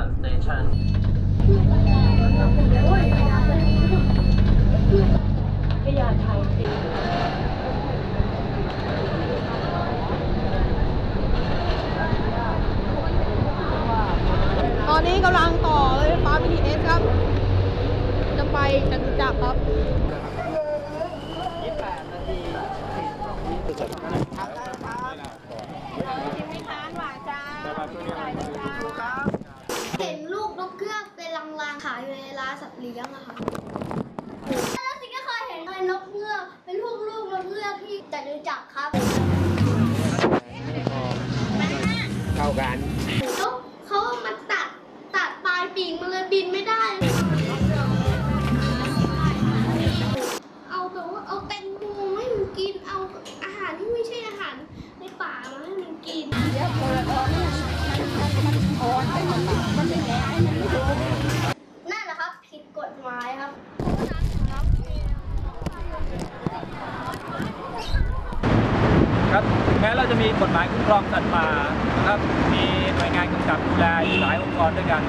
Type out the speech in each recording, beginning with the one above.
Station ตอนนี้กำลังต่อรถไฟฟ้า BTS ครับ จะไปจตุจักรครับ เห็นลูกนกเกือกเป็นลังๆขายอยู่ ในร้า จะมีกฎหมายคุ้มครองสัตว์ป่านะครับ มีหน่วยงานกำกับดูแลหลายองค์กรด้วยกัน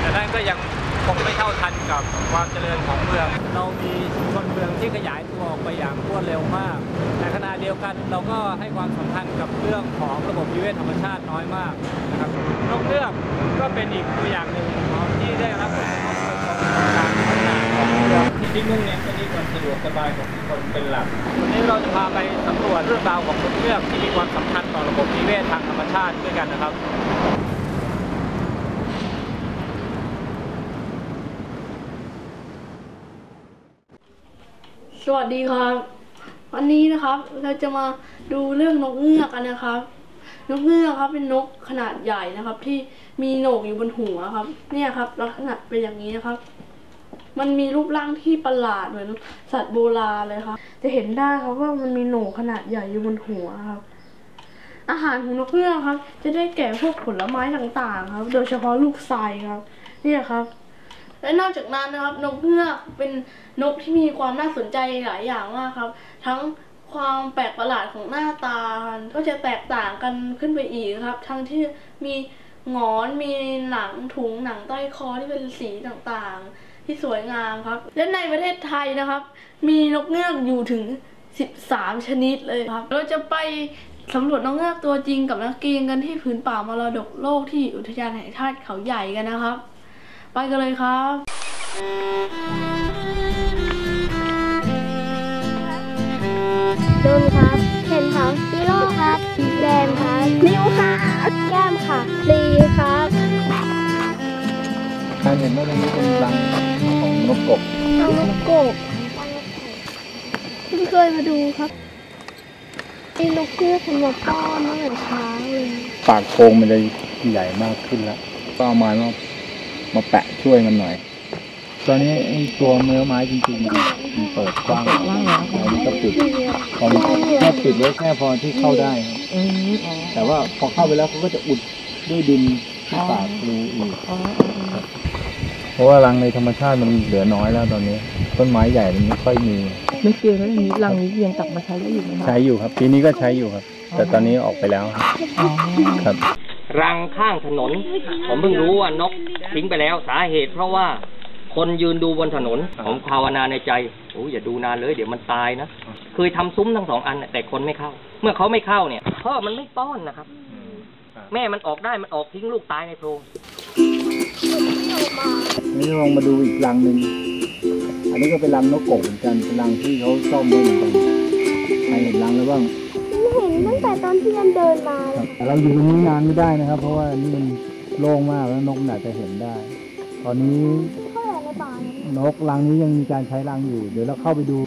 แต่นั่นก็ยังคงไม่เท่าทันกับความเจริญของเมือง เรามีชุมชนเมืองที่ขยายตัวออกไปอย่างรวดเร็วมากแต่ขณะเดียวกันเราก็ให้ความสำคัญกับเรื่องของระบบนิเวศธรรมชาติน้อยมากนะครับนกเลือกก็เป็นอีกตัวอย่างหนึ่งของที่ได้รับผลกระทบจากการพัฒนาของเมืองที่ที่มุ่งเน้น ดวกสบายของคนเป็นหลัก วันนี้เราจะพาไปสำรวจเรื่องราวของนกเลือกที่มีความสำคัญต่อระบบนิเวศทางธรรมชาติด้วยกันนะครับสวัสดีครับ วันนี้นะครับเราจะมาดูเรื่องนกเงือกกันนะครับ นกเงือกครับเป็นนกขนาดใหญ่นะครับ ที่มีโหนกอยู่บนหัวครับ เนี่ยครับลักษณะเป็นอย่างนี้นะครับ มันมีรูปร่างที่ประหลาดเหมือนสัตว์โบราณเลยครับจะเห็นได้ครับว่ามันมีโหนกขนาดใหญ่อยู่บนหัวครับ อาหารของนกเงือกครับ จะได้แก่พวกผลไม้ต่างๆ ครับ โดยเฉพาะลูกไทรครับ เนี่ยครับ และนอกจากนั้นนะครับ นกเงือกเป็นนกที่มีความน่าสนใจหลายอย่างมากครับ ทั้งความแปลกประหลาดของหน้าตา ก็จะแตกต่างกันขึ้นไปอีกครับ ทั้งที่มีงอนมีหนังถุงหนังใต้คอที่เป็นสีต่างๆ ที่สวยงามครับ และในประเทศไทยนะครับ มีนกเงือกอยู่ถึง 13 ชนิดเลยครับ เราจะไปสำรวจนกเงือกตัวจริงกับนักเกียงกันที่ผืนป่ามรดกโลกที่อุทยานแห่งชาติเขาใหญ่กันนะครับ ไปกันเลยครับโดนครับเห็นครับฮีโร่ครับแดงครับนิวค่ะแก้มค่ะลีครับการเห็นว่าตรงนี้เป็นรังของ นกกบน้องนกกบเพิ่งเคยมาดูครับมีนกเกือกมันมาป้อนตั้งแต่เช้าเลยปากโพรงมันจะใหญ่มากขึ้นแล้วก็เอาไม้มามาแปะช่วยมันหน่อย ตอนนี้ไอ้ตัวเนื้อไม้จริงๆมันมันเปิดกว้างแล้วมันก็ปิดพอมันแค่ปิดไว้แค่พอที่เข้าได้ครับแต่ว่าพอเข้าไปแล้วเขาก็จะอุดด้วยดินที่ปากรูอีก เพราะว่ารังในธรรมชาติมันเหลือน้อยแล้วตอนนี้ ต้นไม้ใหญ่มันไม่ค่อยมีไม่เกียงแล้วอย่างนี้รังนี้ยังกลับมาใช้ได้อยู่ไหมคะใช้อยู่ครับ ปีนี้ก็ใช้อยู่ครับ แต่ตอนนี้ออกไปแล้วครับอ๋อครับ รังข้างถนน ผมเพิ่งรู้ว่านกทิ้งไปแล้วสาเหตุ เพราะว่าคนยืนดูบนถนนผมภาวนาในใจโอ้ยอย่าดูนานเลย เดี๋ยวมันตายนะเคยทำซุ้มทั้งสองอันน่ะแต่คนไม่เข้า เมื่อเขาไม่เข้าเนี่ยพ่อมันไม่ป้อนนะครับ แม่มันออกได้มันออกทิ้งลูกตายในโพรง นี่ลองมาดูอีกรังหนึ่ง อันนี้ก็เป็นรังนกกบเหมือนกัน เป็นรังที่เขาซ่อมไว้เหมือนกันใครเห็นรังแล้วบ้างเห็นตั้งแต่ตอนที่มันเดินมาครับแต่เราอยู่ตรงนี้นานไม่ได้นะครับ เพราะว่านี่มันโล่งมากแล้วนกมันอาจจะเห็นได้ ตอนนี้เข้าไปในป่าเนี่ยนกรังนี้ยังมีการใช้รังอยู่ เดี๋ยวเราเข้าไปดู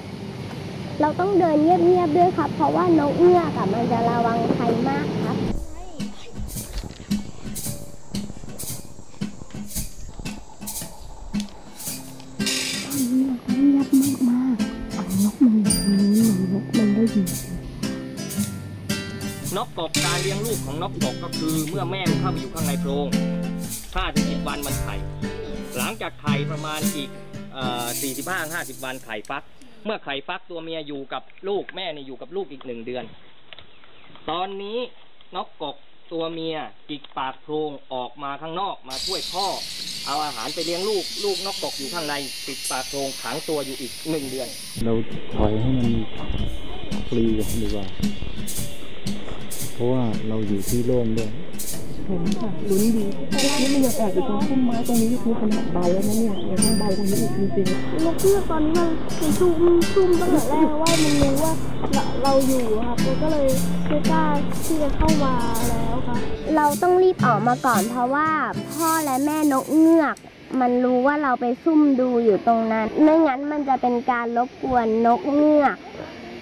เราต้องเดินเงียบๆด้วยครับ เพราะว่านกเงือกอะมันจะระวังใครมากครับ กกบการเลี้ยงลูกของนกกบก็คือเมื่อแม่มันเข้าไปอยู่ข้างในโพรง5ถึง10วันมันไข่หลังจากไข่ประมาณอีกเอ่อ45 50 วันไข่ฟัก เมื่อไข่ฟักตัวเมียอยู่กับลูกแม่เนี่ยอยู่กับลูกอีกหนึ่งเดือน ตอนนี้นกกบตัวเมียจิกปากโพรงออกมาข้างนอกมาช่วยพ่อ เอาอาหารไปเลี้ยงลูก ลูกนกตกอยู่ข้างในปิดปากโพรงขังตัวอยู่อีกหนึ่งเดือน เราปล่อยให้มันฟรีดีกว่า ราะว่าเราอยู่ที่โล่งด้วยเห็นค่ะลุ้นดีเมื่อกี้มันยังแอบอยู่ตรงพุ่มไม้ตรงนี้คือขนาดใบแล้วนะเนี่ยยังต้องใบตรงนี้อีกจริงนกเงือกตอนนี้มันมันชุ่มชุ่มตั้งแต่แรกว่ามันรู้ว่าเราเราอยู่ครับมันก็เลยไม่กล้าที่จะเข้ามาแล้วครับเราต้องรีบออกมาก่อนเพราะว่าพ่อและแม่นกเงือกมันรู้ว่าเราไปซุ่มดูอยู่ตรงนั้น ไม่งั้นมันจะเป็นการรบกวนนกเงือก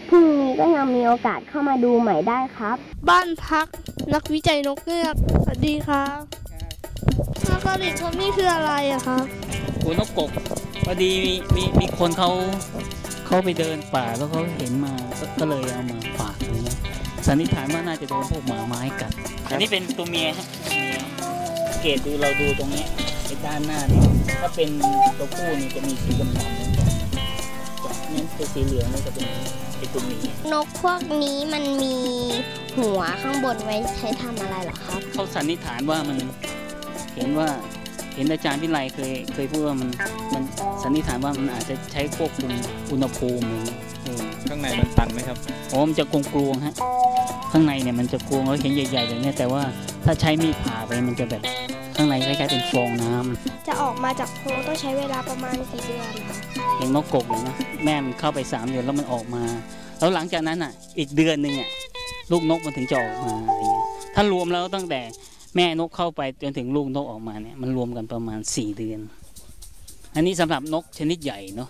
พรุ่งนี้ก็ยังมีโอกาสเข้ามาดูใหม่ได้ครับ บ้านพักนักวิจัยนกเงือกสวัสดีครับแล้วก็ดิทอมนี่คืออะไรอะครับตัวนกกบพอดีมีมีมีคนเขาเขาไปเดินป่าแล้วเขาเห็นมาก็ก็เลยเอามาฝากอย่างเงี้ยสันนิษฐานว่าน่าจะโดนพวกหมาไม้กัดอันนี้เป็นตัวเมียฮะตัวเมียสังเกตดูเราดูตรงเนี้ยไอ้ด้านหน้าเนี่ยถ้าเป็นตัวผู้นี่จะมีสีดำๆเหมือนกันจากนั้นตัวสีเหลืองนี่จะเป็น เป็นตัวเมียนกพวกนี้มันมีหัวข้างบนไว้ใช้ทำอะไรเหรอครับ เขาสันนิษฐานว่ามันเห็นว่าเห็นอาจารย์วิไลเคยเคยพูดว่ามันมันสันนิษฐานว่ามันอาจจะใช้ควบคุมอุณหภูมิอย่างเงี้ยเออข้างในมันตันไหมครับโอ้มันจะกลวงกลวงๆฮะข้างในเนี่ยมันจะกลวงแล้วเห็นใหญ่ๆอย่างเนี้ยแต่ว่าถ้าใช้มีดผ่าไปมันจะแบบข้างในคล้ายๆเป็นฟองน้ำจะออกมาจากโพรงต้องใช้เวลาประมาณกี่เดือนคะ อย่างนกกกเลยนะแม่มันเข้าไปสามเดือนแล้วมันออกมา แล้วหลังจากนั้นอะ อีกเดือนหนึ่งอะลูกนกมันถึงจะออกมาอะไรเงี้ยถ้ารวมแล้วตั้งแต่แม่นกเข้าไปจนถึงลูกนกออกมาเนี่ยมันรวมกันประมาณสี่เดือน อันนี้สำหรับนกชนิดใหญ่เนาะ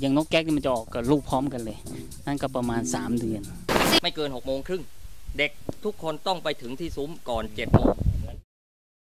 อย่างนกแก๊กนี่มันจะออกกับลูกพร้อมกันเลย นั่นก็ประมาณสามเดือน ไม่เกินหกโมงครึ่งเด็กทุกคนต้องไปถึงที่ซุ้มก่อนเจ็ดโมง